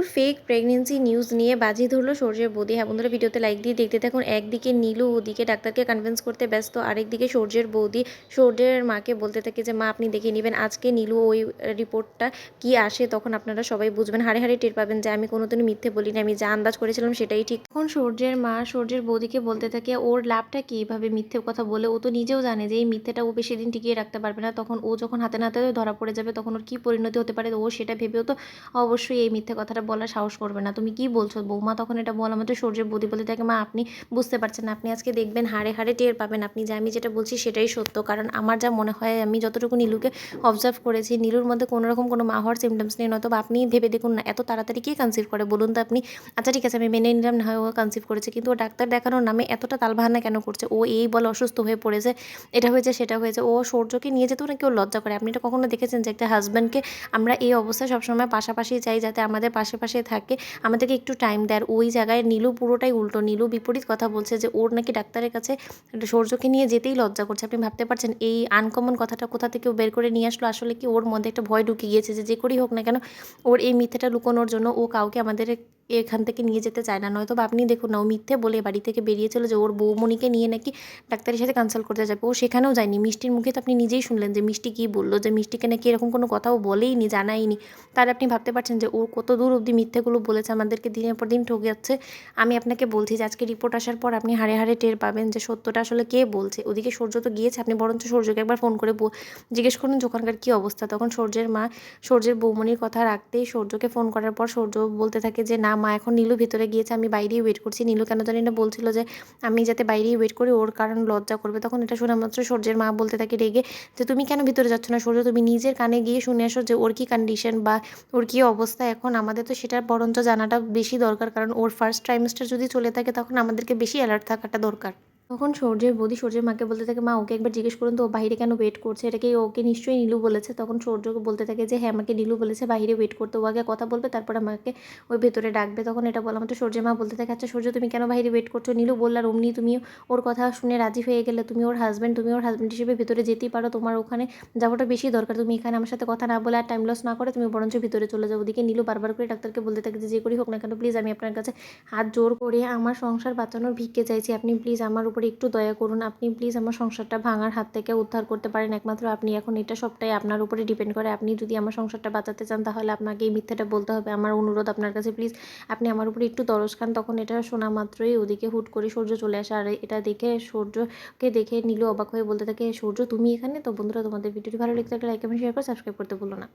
নীলুর fake pregnancy news নিয়ে বাজি ধরলো সূর্যের বৌদি। হ্যাঁ বন্ধুরা, ভিডিওতে লাইক দিয়ে দেখতে থাকুন। একদিকে নীলু, ওদিকে ডাক্তারকে কনভিন্স করতে ব্যস্ত। আরেকদিকে সূর্যের বৌদি, সূর্যের মাকে বলতে থাকে যে, মা, আপনি দেখে নেবেন, আজকে নীলু ওই রিপোর্টটা কি আসে তখন আপনারা সবাই বুঝবেন। হাড়ে হাড়ে টের পাবেন যে, আমি কোনোদিনও মিথ্যে বলিনি, আমি যা আন্দাজ করেছিলাম সেটাই ঠিক। তখন সূর্যের মা সূর্যের বৌদিকে বলতে থাকে, ওর লাভটা কী এভাবে মিথ্যে কথা বলে? ও তো নিজেও জানে যে, এই মিথ্যেটা ও বেশি দিন টিকিয়ে রাখতে পারবে না। তখন ও যখন হাতে নাতে ধরা পড়ে যাবে, তখন ওর কী পরিণতি হতে পারে? ও সেটা ভেবেও তো অবশ্যই এই মিথ্যে কথাটা বলার সাহস করবে না। তুমি কি বলছো? বৌমা তখন এটা বলা মাত্র সূর্যের বৌদি বলে থাকে মা, আপনি বুঝতে পারছেন আপনি আজকে দেখবেন হাড়ে হাড়ে টের পাবেন। আপনি যে আমি যেটা বলছি সেটাই সত্য। কারণ আমার যা মনে হয়, আমি যতটুকু নীলুকে অবজার্ভ করেছি, নীলুর মধ্যে কোনো রকম কোনো মা হওয়ার সিমটমস নেই। নয়তো আপনি ভেবে দেখুন না, এত তাড়াতাড়ি কে কনসিভ করে? বলুন তো আপনি আচ্ছা ঠিক আছে, আমি মেনে নিলাম, না হয় ও কনসিভ করেছে। কিন্তু ও ডাক্তার দেখানোর নামে এতটা তালবাহানা কেন করছে? ও এই বলে অসুস্থ হয়ে পড়েছে, এটা হয়েছে, সেটা হয়েছে। ও সূর্যকে নিয়ে যেতেও না কেউ লজ্জা করে। আপনি এটা কখনো দেখেছেন যে একটা হাজব্যান্ডকে আমরা এই অবস্থায় সবসময় পাশাপাশি চাই যাতে আমাদের পাশে পাশে থাকে, আমাদেরকে একটু টাইম দেয়। ওই জায়গায় নীলু পুরোটাই উল্টো। নীলু বিপরীত কথা বলছে যে, ওর নাকি ডাক্তারের কাছে সূর্যকে নিয়ে যেতেই লজ্জা করছে। আপনি ভাবতে পারছেন, এই আনকমন কথাটা কোথা থেকে বের করে নিয়ে আসলো? আসলে কি ওর মধ্যে একটা ভয় ঢুকে গিয়েছে যে যে করেই হোক না কেন, ওর এই মিথ্যাটা লুকোনোর জন্য ও কাউকে আমাদের এখান থেকে নিয়ে যেতে চায় না। নয়তো বা আপনি দেখুন না, ও মিথ্যে বলে বাড়ি থেকে বেরিয়েছিল যে ওর বৌমণিকে নিয়ে নাকি ডাক্তারের সাথে কনসাল্ট করতে যাবে। ও সেখানেও যায়নি। মিষ্টির মুখে তো আপনি নিজেই শুনলেন যে মিষ্টি কী বলল, যে মিষ্টিকে নাকি এরকম কোনো কথাও বলেইনি, জানাইনি। তার আপনি ভাবতে পারছেন যে ও কত দূর অবধি মিথ্যেগুলো বলেছে, আমাদেরকে দিনের পর দিন ঠকে যাচ্ছে আমি আপনাকে বলছি যে আজকে রিপোর্ট আসার পর আপনি হাড়ে হাড়ে টের পাবেন যে সত্যটা আসলে কে বলছে। ওদিকে সূর্য তো গিয়েছে, আপনি বরঞ্চ সূর্যকে একবার ফোন করে জিজ্ঞেস করুন যে ওখানকার কী অবস্থা। তখন সূর্যের মা সূর্যের বৌমনির কথা রাখতেই সূর্যকে ফোন করার পর সূর্য বলতে থাকে যে, না মা এখন নীলু ভিতরে গিয়েছে, আমি বাইরেই ওয়েট করছি। নীলু কেন জানি না বলছিল যে, আমি যাতে বাইরেই ওয়েট করি, ওর কারণ লজ্জা করবে। তখন এটা শোনা মাত্র সূর্যের মা বলতে থাকে রেগে যে, তুমি কেন ভিতরে যাচ্ছ না সূর্য? তুমি নিজের কানে গিয়ে শুনে আসো যে, ওর কী কন্ডিশন বা ওর কী অবস্থা এখন। আমাদের তো সেটা বরঞ্চ জানাটা বেশি দরকার, কারণ ওর ফার্স্ট ট্রাইমেস্টার যদি চলে থাকে, তখন আমাদেরকে বেশি অ্যালার্ট থাকাটা দরকার। তখন সূর্যের বৌদি সূর্যের মাকে বলতে থাকে, মা, ওকে একবার জিজ্ঞেস করুন তো, ও বাইরে কেন ওয়েট করছে? এটাকে ওকে নিশ্চয়ই নীলু বলেছে? তখন সূর্যকে বলতে থাকে যে হ্যাঁ আমাকে নীলু বলেছে বাইরে ওয়েট করতে, ও আগে কথা বলবে, তারপর আমাকে ওই ভেতরে ডাকবে। তখন এটা বলা মতো সূর্যের মা বলতে থাকে আচ্ছা সূর্য, তুমি কেন বাইরে ওয়েট করছ? নীলু বললার অমনি তুমি ওর কথা শুনে রাজি হয়ে গেলে, তুমি ওর হাজব্যান্ড তুমি ওর হাজব্যান্ড হিসেবে ভেতরে যেতেই পারো, তোমার ওখানে যাওয়াটা বেশি দরকার। তুমি এখানে আমার সাথে কথা না বলে আর টাইম লস না করে, তুমি বরঞ্চ ভিতরে চলে যাও। ওদিকে নীলু বারবার করে ডাক্তারকে বলতে থাকে যে করি হোক না কেন প্লিজ আমি আপনার কাছে হাত জোর করে আমার সংসার বাঁচানোর ভিক্ষে চাইছি। আপনি প্লিজ আমার উপরে একটু দয়া করুন। আপনি প্লিজ আমার সংসারটা ভাঙার হাত থেকে উদ্ধার করতে পারেন। একমাত্র আপনি এখন এটা সবটাই আপনার উপরে ডিপেন্ড করে। আপনি যদি আমার সংসারটা বাঁচাতে চান, তাহলে আপনাকে এই মিথ্যাটা বলতে হবে। আমার অনুরোধ আপনার কাছে প্লিজ আপনি আমার উপরে একটু তরস খান। তখন এটা শোনা মাত্রই ওদিকে হুট করে সূর্য চলে আসে। আর এটা দেখে সূর্যকে দেখে নিল অবাক হয়ে বলতে থাকে সূর্য, তুমি এখানে? তো বন্ধুরা, তোমাদের ভিডিওটি ভালো লাগতে একটা লাইক এবং শেয়ার করে সাবস্ক্রাইব করতে ভুলো না।